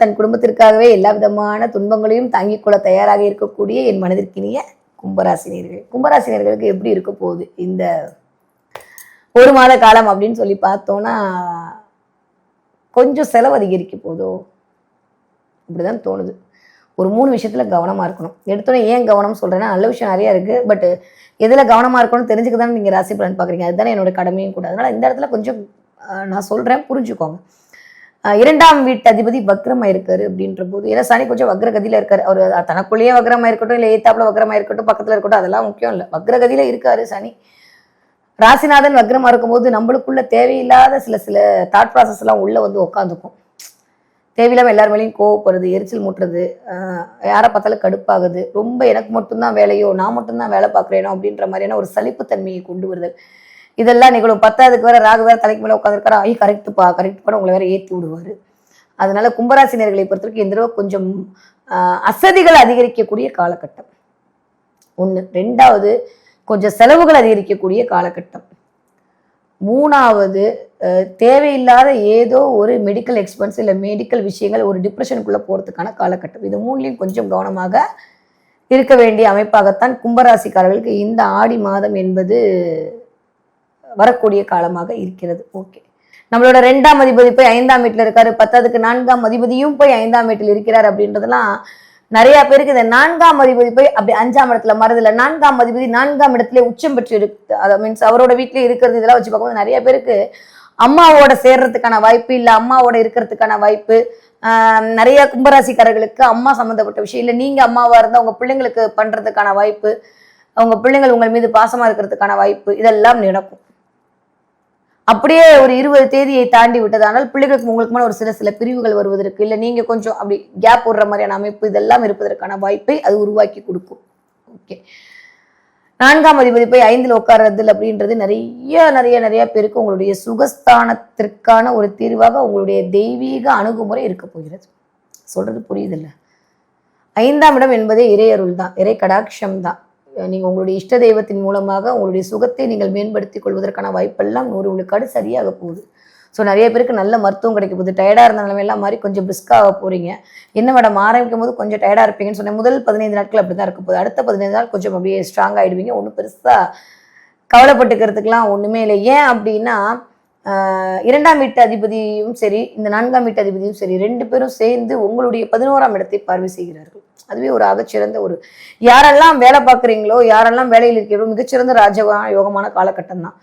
தன் குடும்பத்திற்காகவே எல்லா விதமான துன்பங்களையும் தாங்கிக் கொள்ள தயாராக இருக்கக்கூடிய என் மனதிற்கினிய கும்பராசினியர்கள். கும்பராசினியர்களுக்கு எப்படி இருக்க போகுது? இந்த ஒரு மாத காலம் அப்படின்னு சொல்லி பார்த்தோம்னா கொஞ்சம் செலவு அதிகரிக்க போதோ இப்படிதான் தோணுது. ஒரு மூணு விஷயத்துல கவனமா இருக்கணும். எடுத்தோன்னே ஏன் கவனம் சொல்றேன்னா நல்ல விஷயம் நிறைய இருக்கு. பட் எதுல கவனமா இருக்கணும்னு தெரிஞ்சுக்க தானே நீங்க ராசி பலன் பாக்குறீங்க அதுதானே என்னோட கடமையும் கூட. அதனால இந்த இடத்துல கொஞ்சம் நான் சொல்றேன் புரிஞ்சுக்கோங்க. இரண்டாம் வீட்டு அதிபதி வக்ரமா இருக்காரு அப்படின்ற போது ஏன்னா சனி கொஞ்சம் வக்ரகதியில இருக்காரு. அவர் தனக்குள்ளேயே வக்ரமா இருக்கட்டும் இல்லை ஏத்தாப்புல வக்ரமா இருக்கட்டும் பக்கத்துல இருக்கட்டும் அதெல்லாம் முக்கியம் இல்லை. வக்ரகதியில இருக்காரு சனி. ராசிநாதன் வக்ரமா இருக்கும்போது நம்மளுக்குள்ள தேவையில்லாத சில சில தாட் ப்ராசஸ் எல்லாம் உள்ள வந்து உட்காந்துக்கும் தேவையில்லாம எல்லார் மேலேயும் கோவப்படுறது எரிச்சல் மூட்டுறது யாரை பார்த்தாலும் கடுப்பாகுது. ரொம்ப எனக்கு மட்டும்தான் வேலையோ நான் மட்டும்தான் வேலை பார்க்குறேனோ அப்படின்ற மாதிரியான ஒரு சலிப்புத்தன்மையை கொண்டு வருதல். இதெல்லாம் நிகழும். பத்தாவதுக்கு வேற ராகு வேற தலைக்கு மேலே உட்காந்துருக்காரு ஐ கரெக்டுப்பா கரெக்ட் பண்ண உங்களை வேற ஏற்றி விடுவார். அதனால கும்பராசினியர்களை பொறுத்தவரைக்கும் இந்த தடவை கொஞ்சம் அசதிகள் அதிகரிக்கக்கூடிய காலகட்டம். ஒன்று ரெண்டாவது கொஞ்சம் செலவுகள் அதிகரிக்கக்கூடிய காலகட்டம். மூணாவது தேவையில்லாத ஏதோ ஒரு மெடிக்கல் எக்ஸ்பென்ஸ் இல்லை மெடிக்கல் விஷயங்கள் ஒரு டிப்ரெஷனுக்குள்ளே போகிறதுக்கான காலகட்டம். இது மூணுலேயும் கொஞ்சம் கவனமாக இருக்க வேண்டிய அமைப்பாகத்தான் கும்பராசிக்காரர்களுக்கு இந்த ஆடி மாதம் என்பது வரக்கூடிய காலமாக இருக்கிறது. ஓகே நம்மளோட ரெண்டாம் அதிபதி போய் ஐந்தாம் வீட்டில் இருக்காரு. பத்தாவதுக்கு நான்காம் அதிபதியும் போய் ஐந்தாம் வீட்டில் இருக்கிறார் அப்படின்றதெல்லாம் நிறைய பேருக்கு இந்த நான்காம் அதிபதி போய் அப்படி அஞ்சாம் இடத்துல மறதில்ல நான்காம் அதிபதி நான்காம் இடத்துல உச்சம் பெற்று இருக்கு. அதை மீன்ஸ் அவரோட வீட்டிலே இருக்கிறது இதெல்லாம் வச்சு பார்க்கும்போது நிறைய பேருக்கு அம்மாவோட சேர்றதுக்கான வாய்ப்பு இல்லை. அம்மாவோட இருக்கிறதுக்கான வாய்ப்பு. நிறைய கும்பராசிக்காரர்களுக்கு அம்மா சம்மந்தப்பட்ட விஷயம் இல்லை. நீங்கள் அம்மாவாக இருந்தால் உங்கள் பிள்ளைங்களுக்கு பண்ணுறதுக்கான வாய்ப்பு அவங்க பிள்ளைங்கள் உங்கள் மீது பாசமாக இருக்கிறதுக்கான வாய்ப்பு இதெல்லாம் நடக்கும். அப்படியே ஒரு இருபது தேதியை தாண்டி விட்டதானால் பிள்ளைகளுக்கு உங்களுக்குமான ஒரு சில சில பிரிவுகள் வருவதற்கு இல்லை நீங்க கொஞ்சம் அப்படி கேப் விடுற மாதிரியான அமைப்பு இதெல்லாம் இருப்பதற்கான வாய்ப்பை அது உருவாக்கி கொடுக்கும். ஓகே நான்காம் அதிபதி போய் ஐந்தில் உட்கார்றது அப்படின்றது நிறைய நிறைய நிறைய பேருக்கு உங்களுடைய சுகஸ்தானத்திற்கான ஒரு தீர்வாக உங்களுடைய தெய்வீக அணுகுமுறை இருக்க போகிறது. சொல்றது புரியுதில்ல ஐந்தாம் இடம் என்பதே இறையருள் தான் இறை கடாட்சம் தான் நீங்கள் உங்களுடைய இஷ்ட தெய்வத்தின் மூலமாக உங்களுடைய சுகத்தை நீங்கள் மேம்படுத்தி கொள்வதற்கான வாய்ப்பெல்லாம் நூறு விழுக்காடு சரியாக போகுது. ஸோ நிறைய பேருக்கு நல்ல மருத்துவம் கிடைக்க போகுது. டயர்டாக இருந்த நிலைமையெல்லாம் மாதிரி கொஞ்சம் பிரிஸ்காக போகிறீங்க என்ன மேடம் ஆரம்பிக்கும் போது கொஞ்சம் டயர்டாக இருப்பீங்கன்னு சொன்னேன். முதல் பதினைந்து நாட்கள் அப்படி தான் இருக்க போகுது. அடுத்த பதினைந்து நாள் கொஞ்சம் அப்படியே ஸ்ட்ராங் ஆகிடுவீங்க ஒன்றும் பெருசாக கவலைப்பட்டுக்கிறதுக்கெலாம் ஒன்றுமே இல்லை. ஏன் அப்படின்னா இரண்டாம் வீட்டு அதிபதியும் சரி இந்த நான்காம் வீட்டு அதிபதியும் சரி ரெண்டு பேரும் சேர்ந்து உங்களுடைய பதினோராம் இடத்தை பார்வை செய்கிறார்கள். அதுவே ஒரு ஆகச்சிறந்த ஒரு யாரெல்லாம் வேலை பார்க்குறீங்களோ யாரெல்லாம் வேலையில் இருக்கிறீங்களோ மிகச்சிறந்த ராஜ யோகமான காலகட்டம் தான்